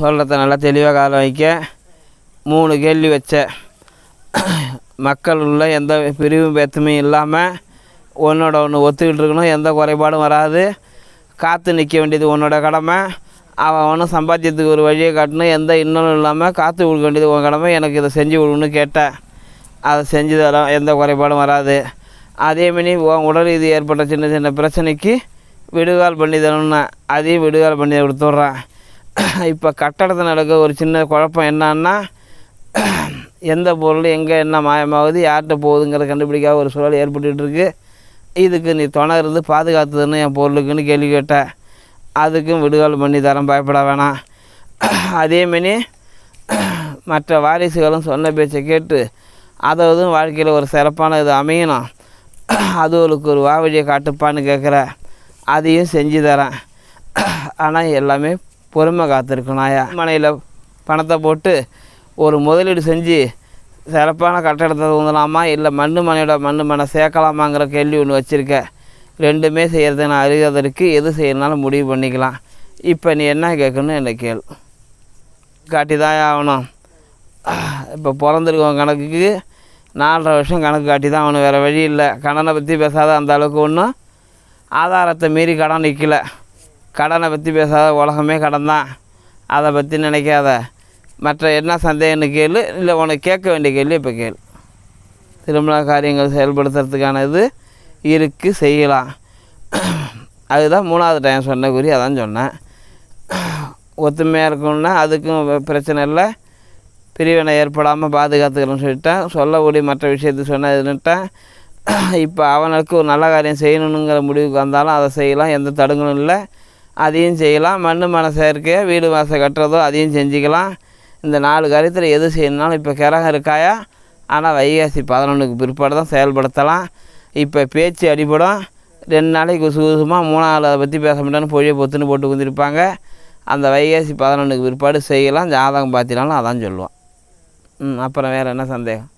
சொல்கிறத நல்லா தெளிவாக காலம் வைக்க. மூணு கேள்வி வச்சேன் மக்கள் உள்ள எந்த பிரிவும் பேத்துமே இல்லாமல் ஒன்றோட ஒன்று ஒத்துக்கிட்டு இருக்கணும் எந்த குறைபாடும் வராது. காற்று நிற்க வேண்டியது உன்னோட கடமை. அவன் அவனும் சம்பாத்தியத்துக்கு ஒரு வழியை காட்டணும் எந்த இன்னலும் இல்லாமல் காற்று கொடுக்க வேண்டியது உன் கடமை. எனக்கு இதை செஞ்சு கொடுன்னு கேட்டேன் அதை செஞ்சு தரோம் எந்த குறைபாடும் வராது. அதேமாரி உன் உடல் இது ஏற்பட்ட சின்ன சின்ன பிரச்சனைக்கு விடுகால் பண்ணி தரணும்னா அதையும் விடுகால் பண்ணி கொடுத்துட்றேன். இப்போ கட்டடத்தில் நடக்க ஒரு சின்ன குழப்பம் என்னன்னா எந்த பொருள் எங்கே என்ன மாயமாகுது யார்கிட்ட போகுதுங்கிறத கண்டுபிடிக்காத ஒரு சூழல் ஏற்பட்டுருக்கு இதுக்கு நீ துணை இருந்து பாதுகாத்துதுன்னு என் பொருளுக்குன்னு கேள்வி கேட்டேன். அதுக்கும் விடுதலை பண்ணி தரேன் பயப்பட வேணாம். அதேமாரி மற்ற வாரிசுகளும் சொன்ன பேச்சை கேட்டு அதாவது வாழ்க்கையில் ஒரு சிறப்பான இது அமையணும். அதுவளுக்கு ஒரு வாவழியை காட்டுப்பான்னு கேட்குற அதையும் செஞ்சு தரேன். ஆனால் எல்லாமே பொறுமை காத்திருக்கணும். மனையில் பணத்தை போட்டு ஒரு முதலீடு செஞ்சு சிறப்பான கட்டடத்தை தூந்தலாமா இல்லை மண்ணு மனையோட மண்ணு மனை சேர்க்கலாமாங்கிற கேள்வி ஒன்று வச்சுருக்கேன். ரெண்டுமே செய்கிறது நான் அறிவதற்கு எது செய்யறதுனாலும் முடிவு பண்ணிக்கலாம். இப்போ நீ என்ன கேட்கணும் என்ன கேள். காட்டி தான் ஆகணும். இப்போ பிறந்திருக்கவன் கணக்குக்கு நாலரை வருஷம் கணக்கு காட்டி தான் ஆகணும். வேறு வழி இல்லை. கடனை பற்றி பேசாத அந்த அளவுக்கு ஒன்றும் ஆதாரத்தை மீறி கடன் நிற்கல கடனை பற்றி பேசாத உலகமே கடன் தான் அதை பற்றி நினைக்காத. மற்ற என்ன சந்தேகம்னு கேளு இல்லை உனக்கு கேட்க வேண்டிய கேள்வி இப்போ கேளு. திருமண காரியங்கள் செயல்படுத்துறதுக்கான இது இருக்குது செய்யலாம். அதுதான் மூணாவது டைம் சொன்ன குறி அதான் சொன்னேன். ஒத்துமையாக இருக்கணும்னா அதுக்கும் பிரச்சனை இல்லை. பிரிவினை ஏற்படாமல் பாதுகாத்துக்கணும்னு சொல்லிட்டேன். சொல்லக்கூடிய மற்ற விஷயத்தை சொன்னதுன்னுட்டேன் இப்போ அவனுக்கு ஒரு நல்ல காரியம் செய்யணுங்கிற முடிவுக்கு வந்தாலும் அதை செய்யலாம். எந்த தடுங்களும் இல்லை. அதையும் செய்யலாம். மண் மன சேர்க்கையோ வீடு வாசல் கட்டுறதோ அதையும் செஞ்சுக்கலாம். இந்த நாலு காரியத்தில் எது செய்யணும்னாலும் இப்போ கிரகம் இருக்காயா? ஆனால் வைகாசி பதினொன்றுக்கு பிற்பாடு தான் செயல்படுத்தலாம். இப்போ பேச்சு அடிபடும். ரெண்டு நாளைக்கு குசு குசுமாக மூணாவது அதை பற்றி பேச மாட்டேன்னு பொழிய பொத்துன்னு போட்டு குந்திருப்பாங்க. அந்த வைகாசி பதினொன்றுக்கு பிற்பாடு செய்யலாம். ஜாதகம் பார்த்தினாலும் அதான் சொல்லுவோம். ம் அப்புறம் வேறு என்ன சந்தேகம்?